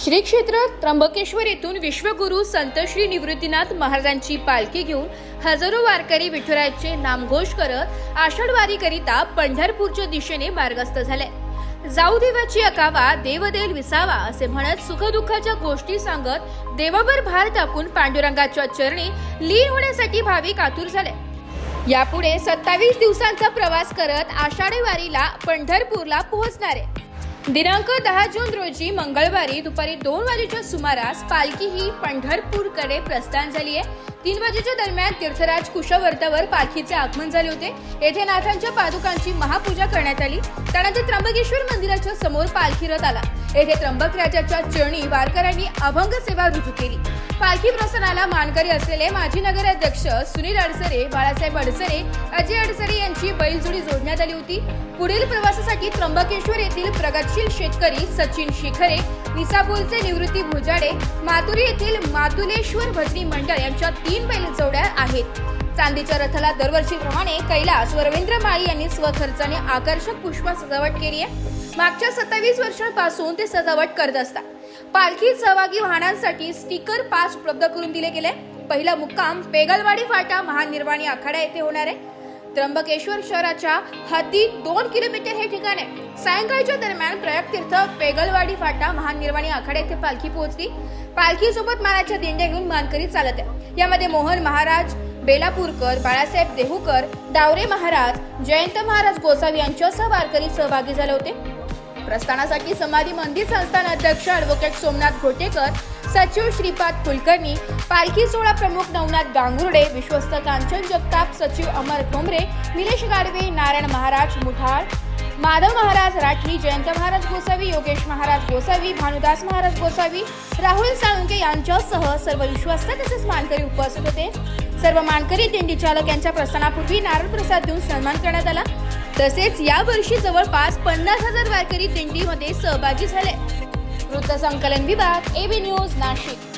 श्री क्षेत्र त्र्यंबकेश्वर येथून विश्वगुरु संत श्री निवृत्तीनाथ महाराजांची पालखी घेऊन हजारो वारकरी विठुरायाचे नामघोष करत आषाढ पंढरपूरच्या दिशेने मार्गस्थ झाले. जाऊ देवाची अकावा देवदेल विसावा असे म्हणत सुखदुःखाच्या गोष्टी सांगत देवावर भार टाकून पांडुरंगाच्या चरणी लीन होण्यासाठी भाविक आतुर झाले. यापुढे सत्तावीस दिवसांचा प्रवास करत आषाढी वारीला पंढरपूरला पोहोचणार. आहे दिनांक दहा जून रोजी मंगळवारी दुपारी दोन वाजेच्या सुमारास पालखी ही पंढरपूरकडे प्रस्थान झाली आहे तीन वाजेच्या दरम्यान तीर्थराज कुशवर्तावर पालखीचे आगमन झाले होते. येथे नाथांच्या पादुकांची महापूजा करण्यात आली. त्यानंतर त्र्यंबकेश्वर मंदिराच्या समोर पालखी रथ आला. येथे त्र्यंबक राजाच्या चरणी वारकऱ्यांनी अभंग सेवा रुजू केली. पालखी प्रसनाला मानकरी असलेले माजी नगराध्यक्ष सुनील अडसरे बाळासाहेब अडसरे अजय अडसरे यांची बैलजोडी जोडण्यात आली होती. पुढील प्रवासासाठी त्र्यंबकेश्वर येथील प्रगतशील शेतकरी सचिन शिखरे निसापूरचे निवृत्ती भुजाडे मातुरी येथील मातुलेश्वर भजनी मंडळ यांच्या तीन तीन बैल जोड्या आहेत. चांदीच्या रथाला दरवर्षीप्रमाणे कैलास व रवींद्र माळी यांनी स्वखर्चाने आकर्षक पुष्प सजावट केली आहे. मागच्या सत्तावीस वर्षांपासून ते सजावट करत असतात. पालखी सहभागी वाहनांसाठी स्टिकर पास उपलब्ध करून दिले गेले. पहिला मुक्काम पेगलवाडी फाटा महानिर्वाणी आखाडा येथे होणार आहे. त्र्यंबकेश्वर शहराच्या हद्दीत दोन किलोमीटर हे ठिकाण आहे. सायंकाळच्या दरम्यान प्रयागतीर्थ पेगलवाडी फाटा महानिर्वाणी आखाडा येथे पालखी पोहोचली. पालखीसोबत मानाच्या दिंड्या घेऊन मानकरी चालत आहे. यामध्ये मोहन महाराज बेलापूरकर बाळासाहेब देहूकर डावरे महाराज जयंत महाराज गोसावी यांच्यासह वारकरी सहभागी झाले होते. प्रस्थानासाठी समाधी मंदिर संस्थान अध्यक्ष अॅडव्होकेट सोमनाथ घोटेकर सचिव श्रीपाद कुलकर्णी पालखी सोहळा प्रमुख नवनाथ गांगुर्डे विश्वस्त कांचन जगताप सचिव अमर ठोंबरे निलेश गाडवे नारायण महाराज मुठाळ माधव महाराज राठी जयंत महाराज गोसावी योगेश महाराज गोसावी भानुदास महाराज गोसावी राहुल साळुंके यांच्यासह सर्व विश्वस्त तसेच मानकरी उपस्थित होते. सर्व मानकरी दिंडी चालक यांच्या प्रस्थानापूर्वी नारळ प्रसाद देऊन सन्मान करण्यात आला. तसेच या वर्षी जवळपास पन्नास हजार वारकरी दिंडीमध्ये सहभागी झाले. वृत्तसंकलन विभाग एबी न्यूज नाशिक.